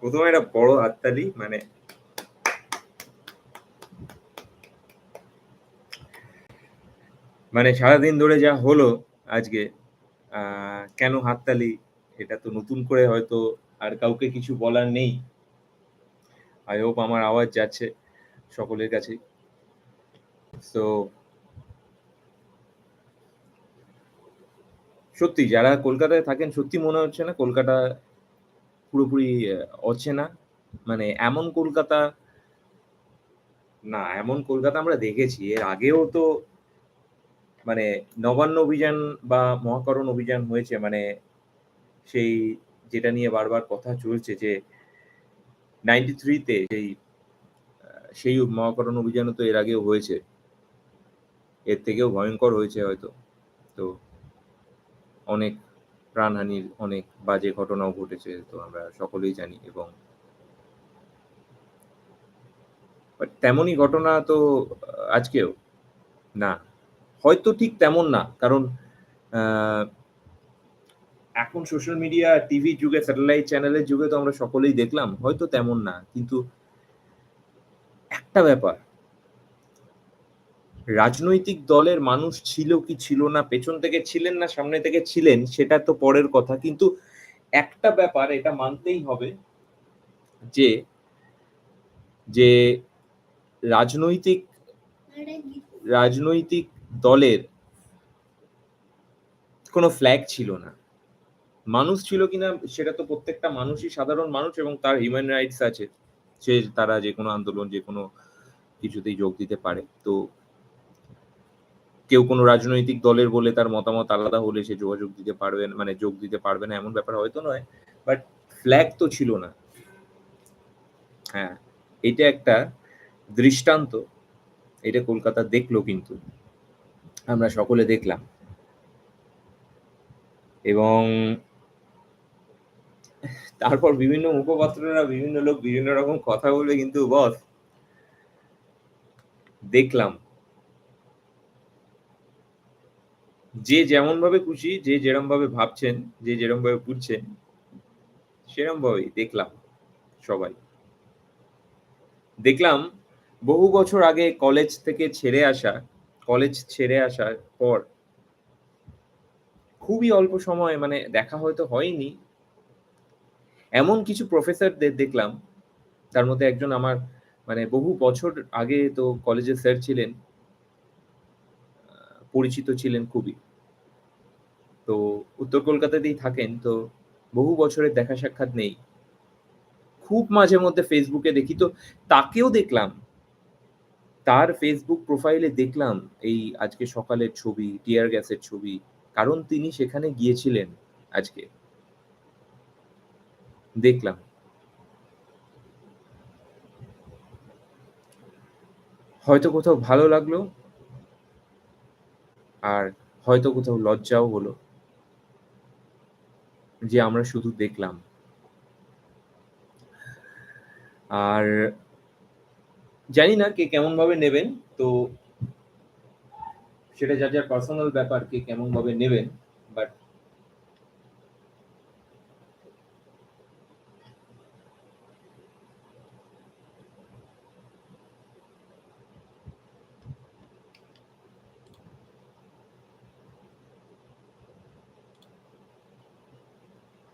প্রথমে একটা বড় হাততালি মানে মানে সারাদিন ধরে যা হলো আজকে কেন হাততালি? এটা তো নতুন করে হয়তো আর কাউকে কিছু বলার নেই। আই হোপ আমার আওয়াজ যাচ্ছে সকলের কাছে তো সত্যি, যারা কলকাতায় থাকেন, সত্যি মনে হচ্ছে না কলকাতা পুরোপুরি অচেনা। মানে এমন কলকাতা, না, এমন কলকাতা আমরা দেখেছি। এর আগেও তো মানে নবান্ন অভিযান বা মহাকরণ অভিযান হয়েছে মানে সেই যেটা নিয়ে বারবার কথা চলছে যে নাইনটি থ্রিতে সেই সেই মহাকরণ অভিযানও তো এর আগেও হয়েছে। এর থেকেও ভয়ঙ্কর হয়েছে হয়তো। তো অনেক প্রাণহানির অনেক বাজে ঘটনাও ঘটেছে, তো আমরা সকলেই জানি এবং তেমনই ঘটনা তো আজকেও না। হয়তো ঠিক তেমন না, কারণ এখন সোশ্যাল মিডিয়া টিভি যুগে স্যাটেলাইট চ্যানেলের যুগে তো আমরা সকলেই দেখলাম, হয়তো তেমন না, কিন্তু একটা ব্যাপার রাজনৈতিক দলের মানুষ ছিল কি ছিল না, পেছন থেকে ছিলেন না, সামনে থেকে ছিলেন, সেটা তো পরের কথা। কিন্তু একটা ব্যাপার এটা মানতেই হবে যে যে রাজনৈতিক রাজনৈতিক দলের কোনো ফ্ল্যাগ ছিল না। মানুষ ছিল কিনা সেটা তো প্রত্যেকটা মানুষই সাধারণ মানুষ এবং তার হিউম্যান রাইটস আছে। সে তারা যে কোনো আন্দোলন, যে কোনো কিছুতেই যোগ দিতে পারে। তো কেউ কোনো রাজনৈতিক দলের বলে তার মতামত আলাদা হলে সে যোগাযোগ দিতে পারবে মানে যোগ দিতে পারবে না, এমন ব্যাপার হয়তো নয় বাট ফ্ল্যাগ তো ছিল না। হ্যাঁ এটা একটা দৃষ্টান্ত, এটা কলকাতা দেখল কিন্তু, আমরা সকলে দেখলাম। এবং তারপর বিভিন্ন মুখপাত্ররা, বিভিন্ন লোক বিভিন্ন রকম কথা বলবে কিন্তু বস, দেখলাম। যে যেমন ভাবে খুশি, যে যেরম ভাবে ভাবছেন, যে যেরম ভাবে বুঝছেন সেরম ভাবেই দেখলাম সবাই। দেখলাম বহু বছর আগে কলেজ থেকে ছেড়ে আসা কলেজ ছেড়ে আসার পর খুবই অল্প সময় মানে দেখা হয়তো হয়নি, এমন কিছু প্রফেসরদের দেখলাম। তার মধ্যে একজন আমার মানে বহু বছর আগে তো কলেজের স্যার ছিলেন। পরিচিত ছিলেন খুবই। তো উত্তর কলকাতাতেই থাকেন, তো বহু বছরের দেখা সাক্ষাৎ নেই। খুব মাঝে মধ্যে ফেসবুকে দেখি, তো তাকেও দেখলাম। তার ফেসবুক প্রোফাইলে দেখলাম এই আজকে সকালের ছবি, টিয়ার গ্যাসের ছবি, কারণ তিনি সেখানে গিয়েছিলেন আজকে। দেখলাম। হয়তো কোথাও ভালো লাগল আর হয়তো কোথাও লজ্জাও হলো যে আমরা শুধু দেখলাম। আর জানি না কে কেমন ভাবে নেবেন, তো সেটা যার যার পার্সোনাল ব্যাপার কে কেমন ভাবে নেবেন।